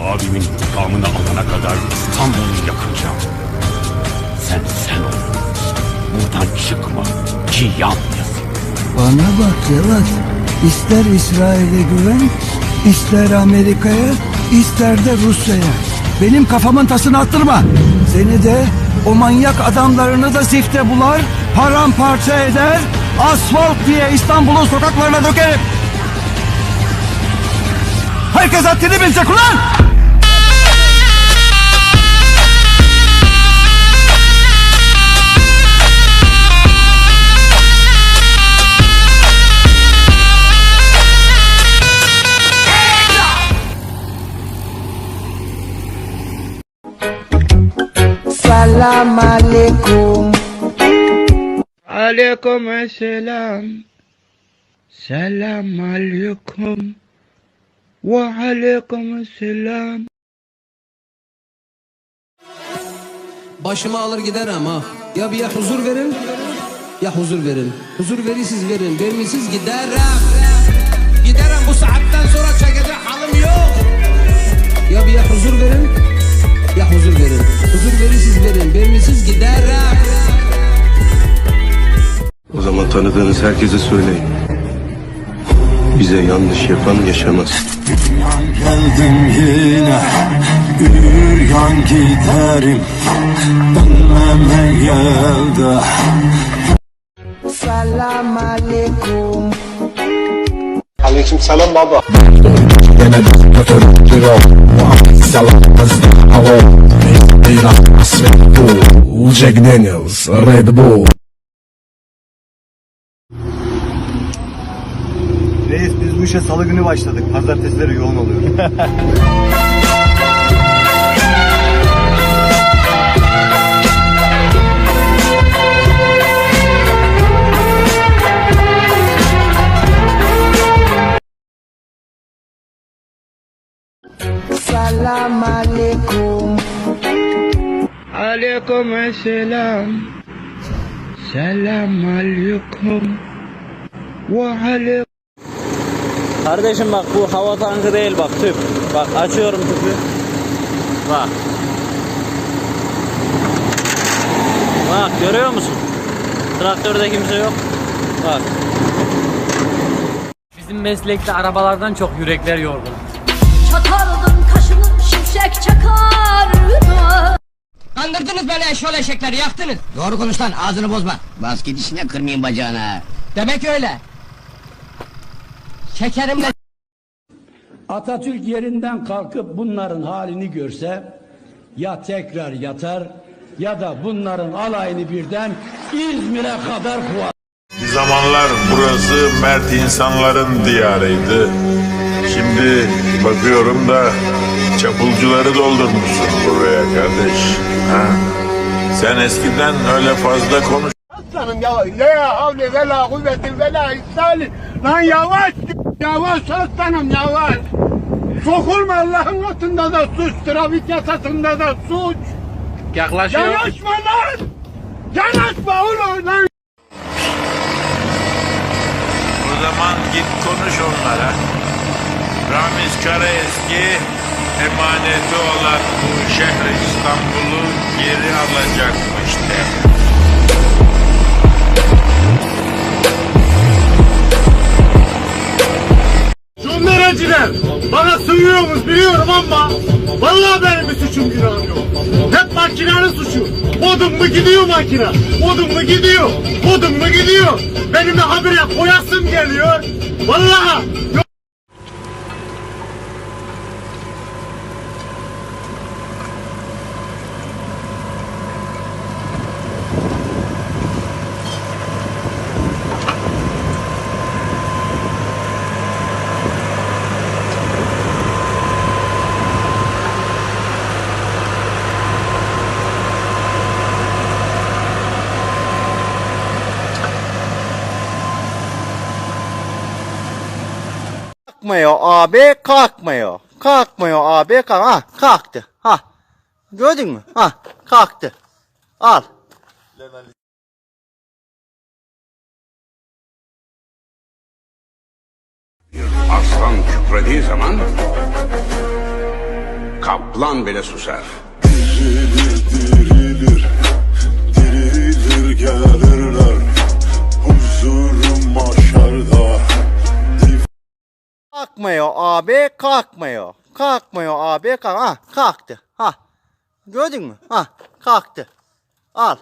Abimin intikamını alana kadar İstanbul'u yakacağım. Sen sen ol. Buradan çıkma. Cihan yazık. Bana bak Cevat. İster İsrail'e güven, ister Amerika'ya, ister de Rusya'ya. Benim kafamın tasını attırma. Seni de o manyak adamlarını da zifte bular, paramparça eder, asfalt diye İstanbul'un sokaklarına dökerim. Herkes haddini bilecek ulan! Salam alaikum. Aleyküm selam. Selam aleyküm. Ve aleyküm selam. Başımı alır gider ama ya bir ya huzur verin ya huzur verin. Huzur verirsiniz verin, vermişsiz giderim. Giderim bu saatten sonra çekecek halim yok. Ya bir ya huzur verin ya huzur verin. Huzur verirsiniz verin, vermişsiz giderim. O zaman tanıdığınız herkese söyleyin. Bize yanlış yapan yaşamaz. Geldim yine Üryan giderim. Dönmeme yolda Salam alaikum. Gene de götürüldür o Salamız hava Beyler Asmet Bull Jack Daniels Red Bull işe salı günü başladık. Pazartesileri yoğun oluyor. Salam alaikum. Aleyküm selam. Selam aleyküm. Ve aleyküm. Kardeşim bak bu hava tankı değil bak tüp. Bak açıyorum tüpü. Bak. Bak görüyor musun? Traktörde kimse yok. Bak. Bizim meslekte arabalardan çok yürekler yorgun. Çatardım kaşını şimşek çakardı. Kandırdınız beni eşyol eşekleri, yaktınız. Doğru konuş lan ağzını bozma. Bas gidişine kırmayayım bacağına. Demek öyle. Şekerimle Atatürk yerinden kalkıp bunların halini görse ya tekrar yatar ya da bunların alayını birden İzmir'e kadar kovar. Bir zamanlar burası mert insanların diyarıydı. Şimdi bakıyorum da çapulcuları doldurmuşsun buraya kardeş. Ha? Sen eskiden öyle fazla konuş. Aslanım ya. La havle ve la kuvveti ve la. Lan yavaş. Yavaş aslanım yavaş. Sokulma Allah'ın atında da suç. Trafik yasasında da suç. Yaklaşıyor. Yanaşma lan. Yanaşma oğlum lan. O zaman git konuş onlara. Ramiz Karaeski emaneti olan bu şehri İstanbul'u geri alacakmış de. Vallahi benim bir suçum günahım yok. Hep makinenin suçu. Odun mu gidiyor makine? Odun mu gidiyor? Odun mu gidiyor? Benim de habire koyasım geliyor. Vallahi Kalkmıyor abi kalkmıyor. Kalkmıyor abi kalk. Ha kalktı. Ha. Gördün mü? Ha kalktı. Al. Aslan kükrediği zaman kaplan bile susar. Dirilir, dirilir gelirler Kalkmıyor abi kalkmıyor. Kalkmıyor abi kalk. Ha kalktı. Ha. Gördün mü? Ha kalktı. Al.